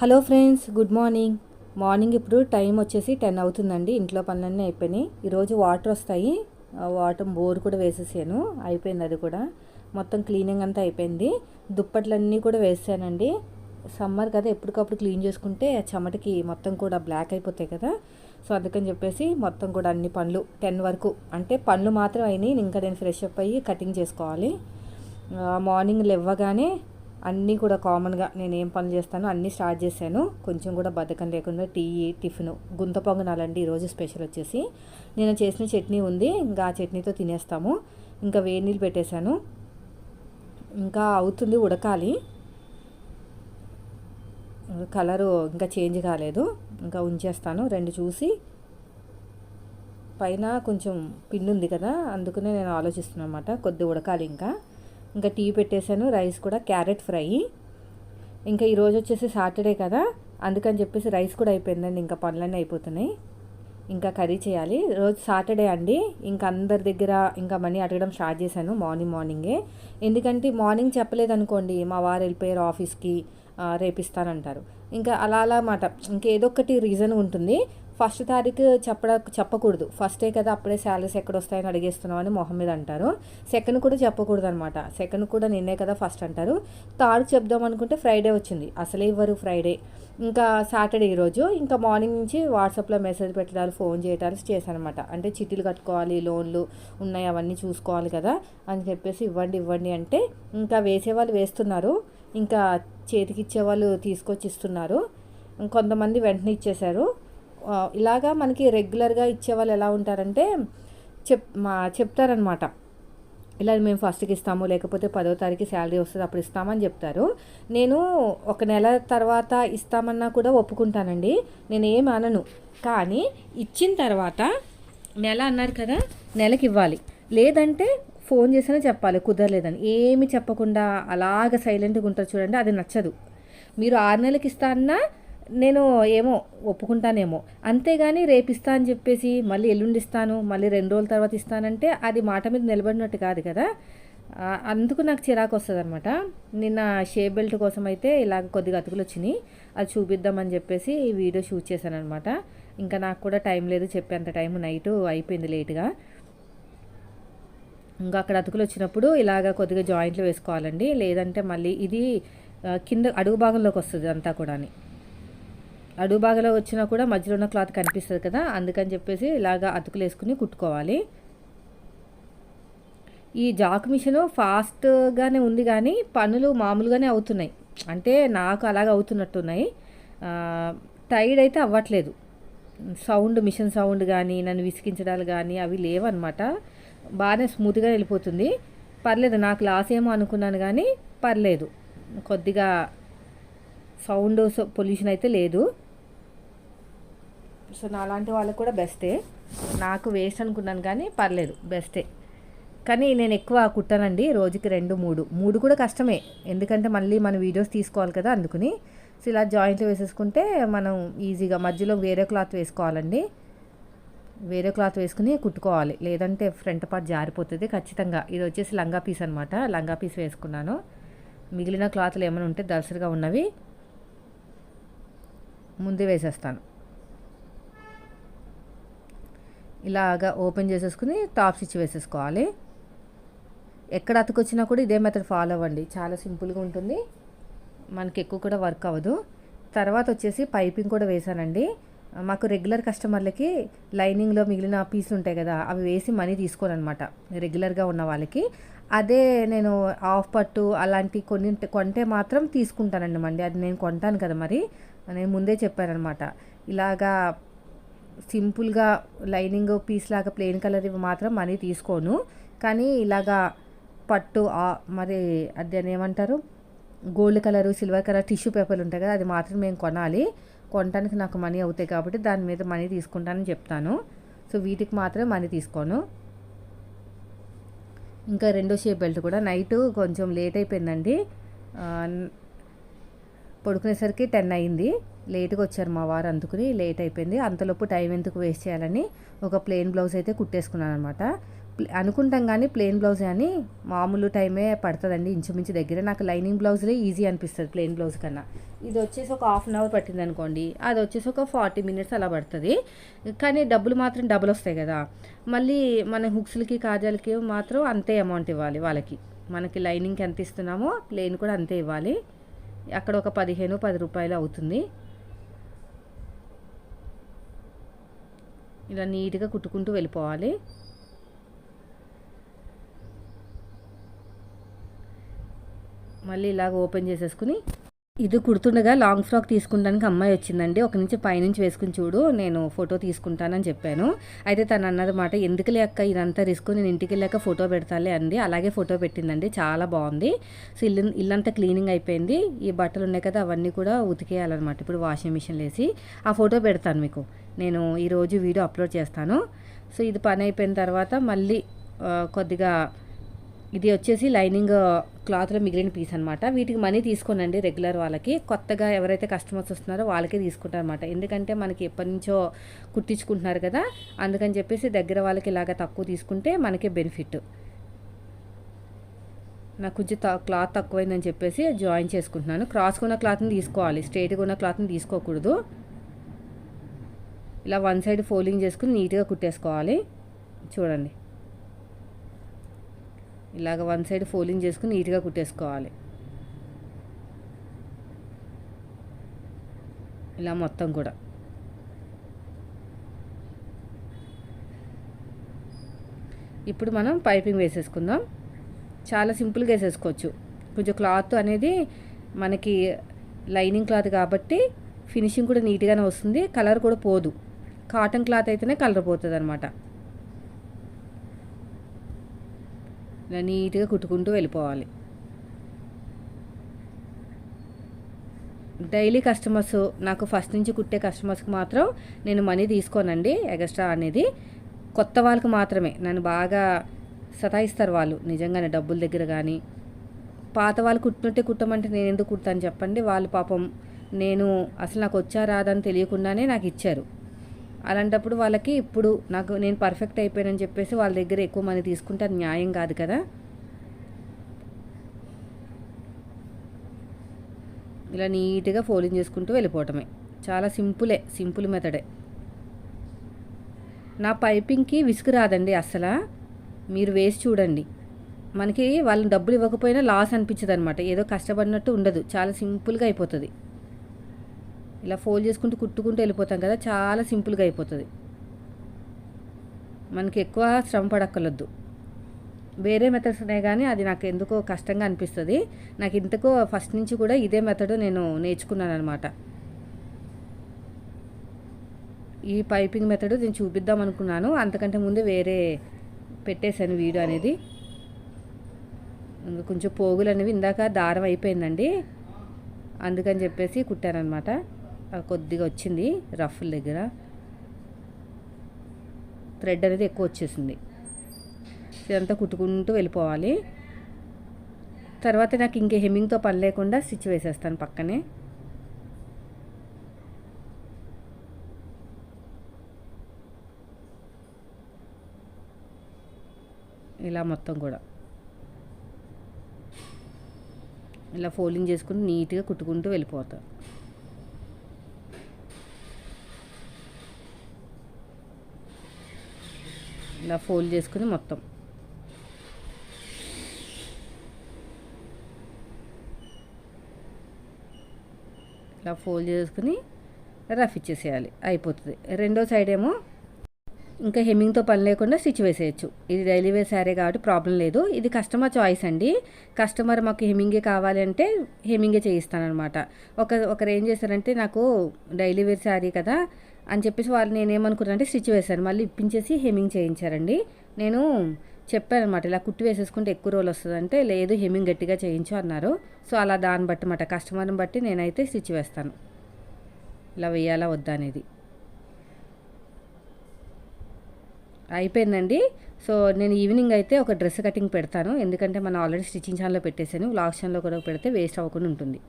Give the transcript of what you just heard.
Hello friends good morning. Morning ఇప్పుడు time వచ్చేసి ten అవుతుందండి. ఇంట్లో పనులన్నీ అయిపోయినాయి. ఈరోజు వాటర్ వస్తాయి. వాటర్ బోర్ కూడా వేసేసాను. అయిపోయింది అది కూడా. మొత్తం క్లీనింగ్ అంతా అయిపోయింది. దుప్పట్లన్నీ కూడా వేసానండి. సమ్మర్ కదా ఎప్పటికప్పుడు క్లీన్ చేసుకుంటే చెమటకి మొత్తం కూడా బ్లాక్ అయిపోతాయి కదా. సో అందుకని చెప్పేసి మొత్తం కూడా అన్ని పనులు టెన్ వరకు. అంటే పనులు మాత్రం అయినాయి. ఇంకా నేను ఫ్రెష్ అప్ అయ్యి కటింగ్ చేసుకోవాలి. మార్నింగ్ లేవగానే అన్నీ కూడా కామన్గా నేను ఏం పనులు చేస్తానో అన్నీ స్టార్ట్ చేశాను. కొంచెం కూడా బద్ధకం లేకుండా టీ టిఫిన్ గుంత పొంగనాలండి ఈరోజు స్పెషల్ వచ్చేసి. నేను చేసిన చట్నీ ఉంది ఇంకా ఆ చట్నీతో తినేస్తాము. ఇంకా వేడి నీళ్ళు పెట్టేశాను. ఇంకా అవుతుంది ఉడకాలి. కలరు ఇంకా చేంజ్ కాలేదు. ఇంకా ఉంచేస్తాను రెండు చూసి. పైన కొంచెం పిండి ఉంది కదా అందుకనే నేను ఆలోచిస్తున్నాను అనమాట కొద్ది ఉడకాలి ఇంకా. ఇంకా టీ పెట్టేశాను రైస్ కూడా క్యారెట్ ఫ్రై. ఇంకా ఈరోజు వచ్చేసి సాటర్డే కదా అందుకని చెప్పేసి రైస్ కూడా అయిపోయిందండి ఇంకా పనులన్నీ అయిపోతున్నాయి. ఇంకా కర్రీ చేయాలి. రోజు సాటర్డే అండి ఇంకా అందరి దగ్గర ఇంకా మనీ అడగడం స్టార్ట్ చేశాను మార్నింగ్ మార్నింగే. ఎందుకంటే మార్నింగ్ చెప్పలేదు అనుకోండి మా వారు వెళ్ళిపోయారు ఆఫీస్కి రేపిస్తానంటారు. ఇంకా అలా అలా మాట. ఇంకేదో ఒకటి రీజన్ ఉంటుంది. ఫస్ట్ తారీఖు చెప్పడ చెప్పకూడదు. ఫస్టే కదా అప్పుడే శాలరీస్ ఎక్కడ వస్తాయని అడిగేస్తున్నాం అని మొహం మీద అంటారు. సెకండ్ కూడా చెప్పకూడదు అనమాట సెకండ్ కూడా నిన్నే కదా ఫస్ట్ అంటారు. థర్డ్ చెప్దాం అనుకుంటే ఫ్రైడే వచ్చింది. అసలే ఇవ్వరు ఫ్రైడే. ఇంకా సాటర్డే ఈరోజు. ఇంకా మార్నింగ్ నుంచి వాట్సాప్లో మెసేజ్ పెట్టడాలు ఫోన్ చేయటాలు చేశానమాట. అంటే చిట్టీలు కట్టుకోవాలి లోన్లు ఉన్నాయి అవన్నీ చూసుకోవాలి కదా అని చెప్పేసి ఇవ్వండి ఇవ్వండి అంటే ఇంకా వేసేవాళ్ళు వేస్తున్నారు. ఇంకా చేతికి ఇచ్చేవాళ్ళు తీసుకొచ్చి ఇస్తున్నారు కొంతమంది వెంటనే ఇచ్చేశారు. ఇలాగా మనకి రెగ్యులర్గా ఇచ్చేవాళ్ళు ఎలా ఉంటారంటే చెప్ మా చెప్తారనమాట ఇలా మేము ఫస్ట్కి ఇస్తాము లేకపోతే పదో తారీఖు శాలరీ వస్తుంది అప్పుడు ఇస్తామని చెప్తారు. నేను ఒక నెల తర్వాత ఇస్తామన్నా కూడా ఒప్పుకుంటానండి. నేను ఏం అనను. కానీ ఇచ్చిన తర్వాత నెల అన్నారు కదా నెలకి ఇవ్వాలి. లేదంటే ఫోన్ చేసినా చెప్పాలి కుదరలేదని. ఏమి చెప్పకుండా అలాగ సైలెంట్గా ఉంటారు చూడండి అది నచ్చదు. మీరు ఆరు నెలలకి ఇస్తా అన్నా నేను ఏమో ఒప్పుకుంటానేమో. అంతేగాని రేపిస్తా అని చెప్పేసి మళ్ళీ ఎల్లుండి ఇస్తాను మళ్ళీ రెండు రోజుల తర్వాత ఇస్తానంటే అది మాట మీద నిలబడినట్టు కాదు కదా. అందుకు నాకు చిరాకు వస్తుంది అనమాట నిన్న షే బెల్ట్ కోసం అయితే ఇలాగ కొద్దిగా అతుకులు వచ్చినాయి. అది చూపిద్దామని చెప్పేసి ఈ వీడియో షూట్ చేశాను అనమాట ఇంకా నాకు కూడా టైం లేదు చెప్పేంత టైం నైట్ అయిపోయింది లేట్గా. ఇంకా అక్కడ అతుకులు వచ్చినప్పుడు ఇలాగ కొద్దిగా జాయింట్లు వేసుకోవాలండి. లేదంటే మళ్ళీ ఇది కింద అడుగు భాగంలోకి వస్తుంది అంతా కూడా అడుగు భాగంలో వచ్చినా కూడా మధ్యలో ఉన్న క్లాత్ కనిపిస్తుంది కదా అందుకని చెప్పేసి ఇలాగ అతుకులు వేసుకుని కుట్టుకోవాలి. ఈ జాక్ మిషన్ ఫాస్ట్గానే ఉంది కానీ పనులు మామూలుగానే అవుతున్నాయి. అంటే నాకు అలాగ అవుతున్నట్టున్నాయి. టైడ్ అయితే అవ్వట్లేదు. సౌండ్ మిషన్ సౌండ్ కానీ నన్ను విసిగించడాలు కానీ అవి లేవన్నమాట. బాగానే స్మూత్గా వెళ్ళిపోతుంది. పర్లేదు నాకు లాస్ ఏమో అనుకున్నాను కానీ పర్లేదు. కొద్దిగా సౌండ్ పొల్యూషన్ అయితే లేదు. సో నాలాంటి వాళ్ళకు కూడా బెస్టే. నాకు వేస్ట్ అనుకున్నాను కానీ పర్లేదు బెస్టే. కానీ నేను ఎక్కువ కుట్టానండి రోజుకి రెండు మూడు. మూడు కూడా కష్టమే. ఎందుకంటే మళ్ళీ మన వీడియోస్ తీసుకోవాలి కదా అందుకుని. సో ఇలా జాయింట్లు వేసేసుకుంటే మనం ఈజీగా మధ్యలో వేరే క్లాత్ వేసుకోవాలండి. వేరే క్లాత్ వేసుకుని కుట్టుకోవాలి. లేదంటే ఫ్రంట్ పార్ట్ జారిపోతుంది ఖచ్చితంగా. ఇది వచ్చేసి లంగా పీస్ అనమాట లంగా పీస్ వేసుకున్నాను. మిగిలిన క్లాత్లు ఏమైనా ఉంటే దలసరిగా ఉన్నవి ముందే వేసేస్తాను. ఇలాగా ఓపెన్ చేసేసుకుని టాప్ స్టిచ్ వేసేసుకోవాలి. ఎక్కడ అతుకొచ్చినా కూడా ఇదే మెథడ్ ఫాలో అవ్వండి. చాలా సింపుల్గా ఉంటుంది. మనకి ఎక్కువ కూడా వర్క్ అవ్వదు. తర్వాత వచ్చేసి పైపింగ్ కూడా వేసానండి. మాకు రెగ్యులర్ కస్టమర్లకి లైనింగ్లో మిగిలిన పీసులు ఉంటాయి కదా అవి వేసి మనీ తీసుకోనమాట రెగ్యులర్గా ఉన్న వాళ్ళకి. అదే నేను ఆఫ్ పట్టు అలాంటి కొన్ని కొంటే మాత్రం తీసుకుంటానండి. మండి అది నేను కొంటాను కదా మరి. నేను ముందే చెప్పానమాట ఇలాగా సింపుల్గా లైనింగ్ పీస్ లాగా ప్లెయిన్ కలర్ ఇవి మాత్రం మనీ తీసుకోను. కానీ ఇలాగా పట్టు మరి అది ఏమంటారు? Gold colour silver colour tissue పేపర్లు ఉంటాయి కదా అది మాత్రం మేము కొనాలి. కొనడానికి నాకు మనీ అవుతాయి కాబట్టి దాని మీద మనీ తీసుకుంటానని చెప్తాను. సో వీటికి మాత్రమే మనీ తీసుకోను. ఇంకా రెండో షేప్ బెల్ట్ కూడా నైట్ కొంచెం లేట్ అయిపోయిందండి. పడుకునేసరికి టెన్ అయింది. లేట్గా వచ్చారు మా వారు అందుకుని లేట్ అయిపోయింది. అంతలోపు టైం ఎందుకు వేస్ట్ చేయాలని ఒక ప్లెయిన్ బ్లౌజ్ అయితే కుట్టేసుకున్నాను అనమాట అనుకుంటాం కానీ ప్లెయిన్ బ్లౌజ్ అని మామూలు టైమే పడుతుందండి ఇంచుమించు దగ్గర. నాకు లైనింగ్ బ్లౌజ్లే ఈజీ అనిపిస్తుంది ప్లెయిన్ బ్లౌజ్ కన్నా. ఇది వచ్చేసి ఒక హాఫ్ అన్ అవర్ పట్టింది అనుకోండి. అది వచ్చేసి ఒక ఫార్టీ మినిట్స్ అలా పడుతుంది. కానీ డబ్బులు మాత్రం డబుల్ వస్తాయి కదా. మళ్ళీ మన హుక్స్లకి కాజాలకి మాత్రం అంతే అమౌంట్ ఇవ్వాలి వాళ్ళకి. మనకి లైనింగ్కి ఎంత ఇస్తున్నామో ప్లెయిన్ కూడా అంతే ఇవ్వాలి. అక్కడ ఒక పదిహేను పది రూపాయలు అవుతుంది. ఇలా నీట్గా కుట్టుకుంటూ వెళ్ళిపోవాలి. మళ్ళీ ఇలాగ ఓపెన్ చేసేసుకుని ఇది కుడుతుండగా లాంగ్ ఫ్రాక్ తీసుకుంటానికి అమ్మాయి వచ్చిందండి. ఒక నుంచి పైనుంచి వేసుకుని చూడు నేను ఫోటో తీసుకుంటానని చెప్పాను. అయితే తను అన్నది మాట ఎందుకులే అక్క ఇదంతా రిస్క్? నేను ఇంటికి వెళ్ళాక ఫోటో పెడతాలే అంది. అలాగే ఫోటో పెట్టిందండి. చాలా బాగుంది. సో ఇల్లు ఇల్లంతా క్లీనింగ్ అయిపోయింది. ఈ బట్టలు ఉన్నాయి కదా అవన్నీ కూడా ఉతికేయాలన్నమాట. ఇప్పుడు వాషింగ్ మిషన్ వేసి. ఆ ఫోటో పెడతాను మీకు. నేను ఈరోజు వీడియో అప్లోడ్ చేస్తాను. సో ఇది పని అయిపోయిన తర్వాత మళ్ళీ కొద్దిగా ఇది వచ్చేసి లైనింగ్ క్లాత్లో మిగిలిన పీస్ అనమాట వీటికి మనీ తీసుకోనండి రెగ్యులర్ వాళ్ళకి. కొత్తగా ఎవరైతే కస్టమర్స్ వస్తున్నారో వాళ్ళకే తీసుకుంటారు అనమాట ఎందుకంటే మనకి ఎప్పటి నుంచో కుట్టించుకుంటున్నారు కదా అందుకని చెప్పేసి దగ్గర వాళ్ళకి ఇలాగ తక్కువ తీసుకుంటే మనకే బెనిఫిట్ నాకు కొంచెం త- క్లాత్ తక్కువైందని చెప్పేసి జాయిన్ చేసుకుంటున్నాను. క్రాస్గా ఉన్న క్లాత్ని తీసుకోవాలి. స్ట్రైట్గా ఉన్న క్లాత్ని తీసుకోకూడదు. ఇలా వన్ సైడ్ ఫోల్డింగ్ చేసుకుని నీట్గా కుట్టేసుకోవాలి. చూడండి. ఇలాగ వన్ సైడ్ ఫోల్డింగ్ చేసుకుని నీట్గా కుట్టేసుకోవాలి. ఇలా మొత్తం కూడా. ఇప్పుడు మనం పైపింగ్ వేసేసుకుందాం. చాలా సింపుల్గా వేసేసుకోవచ్చు. కొంచెం క్లాత్ అనేది మనకి లైనింగ్ క్లాత్ కాబట్టి ఫినిషింగ్ కూడా నీట్గానే వస్తుంది. కలర్ కూడా పోదు. కాటన్ క్లాత్ అయితేనే కలర్ పోతుంది అనమాట ఇలా నీట్గా కుట్టుకుంటూ వెళ్ళిపోవాలి. డైలీ కస్టమర్స్ నాకు ఫస్ట్ నుంచి కుట్టే కస్టమర్స్కి మాత్రం నేను మనీ తీసుకోనండి ఎగస్ట్రా అనేది. కొత్త వాళ్ళకి మాత్రమే. నన్ను బాగా సతాయిస్తారు వాళ్ళు. నిజంగానే డబ్బుల దగ్గర కానీ పాత వాళ్ళు కుట్టినట్టే కుట్టమంటే నేను ఎందుకు కుడతాను చెప్పండి. వాళ్ళు పాపం నేను అసలు నాకు వచ్చా రాదని తెలియకుండానే నాకు ఇచ్చారు. అలాంటప్పుడు వాళ్ళకి ఇప్పుడు నాకు నేను పర్ఫెక్ట్ అయిపోయానని చెప్పేసి వాళ్ళ దగ్గర ఎక్కువ మనీ తీసుకుంటే అది న్యాయం కాదు కదా? ఇలా నీట్గా ఫోలింగ్ చేసుకుంటూ వెళ్ళిపోవటమే. చాలా సింపులే సింపుల్ మెథడే నా పైపింగ్కి విసుగు రాదండి అసలు మీరు వేసి చూడండి. మనకి వాళ్ళని డబ్బులు ఇవ్వకపోయినా లాస్ అనిపించదు అనమాట ఏదో కష్టపడినట్టు ఉండదు. చాలా సింపుల్గా అయిపోతుంది. ఇలా ఫోల్డ్ చేసుకుంటూ కుట్టుకుంటూ వెళ్ళిపోతాం కదా చాలా సింపుల్గా అయిపోతుంది. మనకి ఎక్కువ శ్రమ పడక్కర్లొద్దు. వేరే మెథడ్స్ ఉన్నాయి కానీ అది నాకు ఎందుకో కష్టంగా అనిపిస్తుంది. నాకు ఇంతకో ఫస్ట్ నుంచి కూడా ఇదే మెథడ్ నేను నేర్చుకున్నాను అనమాట ఈ పైపింగ్ మెథడ్ నేను చూపిద్దాం అనుకున్నాను. అంతకంటే ముందు వేరే పెట్టేశాను వీడియో అనేది. కొంచెం పోగులు అనేవి ఇందాక దారం అయిపోయిందండి. అందుకని చెప్పేసి కుట్టానమాట కొద్దిగా వచ్చింది రఫ్ల దగ్గర. థ్రెడ్ అనేది ఎక్కువ వచ్చేసింది. ఇదంతా కుట్టుకుంటూ వెళ్ళిపోవాలి. తర్వాత నాకు ఇంకే హెమ్మింగ్తో పని లేకుండా స్టిచ్ వేసేస్తాను పక్కనే. ఇలా మొత్తం కూడా. ఇలా ఫోల్డింగ్ చేసుకుని నీట్గా కుట్టుకుంటూ వెళ్ళిపోతాను ఇలా ఫోల్డ్ చేసుకుని మొత్తం. ఇలా ఫోల్డ్ చేసుకుని రఫ్ ఇచ్చేసేయాలి. అయిపోతుంది. రెండో సైడ్ ఏమో ఇంకా హెమ్మింగ్తో పని లేకుండా స్టిచ్ వేసేయచ్చు. ఇది డైలీ వేర్ శారీ కాబట్టి ప్రాబ్లం లేదు. ఇది కస్టమర్ చాయిస్ అండి. కస్టమర్ మాకు హెమ్మింగే కావాలి అంటే హెమ్మింగే చేయిస్తానమాట ఒక ఒకరు ఏం చేశారంటే నాకు డైలీ వేర్ శారీ కదా అని చెప్పేసి వాళ్ళు నేను ఏమనుకున్నానంటే స్టిచ్ వేశాను. మళ్ళీ ఇప్పించేసి హెమ్మింగ్ చేయించారండి. నేను చెప్పాను అనమాట ఇలా కుట్టి వేసేసుకుంటే ఎక్కువ రోజులు వస్తుందంటే లేదు హెమ్మింగ్ గట్టిగా చేయించు అన్నారు. సో అలా దాన్ని బట్టి మాట కస్టమర్ని బట్టి నేనైతే స్టిచ్ వేస్తాను. ఇలా వేయాలా వద్దా అనేది. అయిపోయిందండి. సో నేను ఈవినింగ్ అయితే ఒక డ్రెస్ కటింగ్ పెడతాను. ఎందుకంటే మనం ఆల్రెడీ స్టిచ్చింగ్ ఛానల్లో పెట్టేశాను. వ్లాగ్ ఛానల్లో కూడా పెడితే వేస్ట్ అవ్వకుండా ఉంటుంది.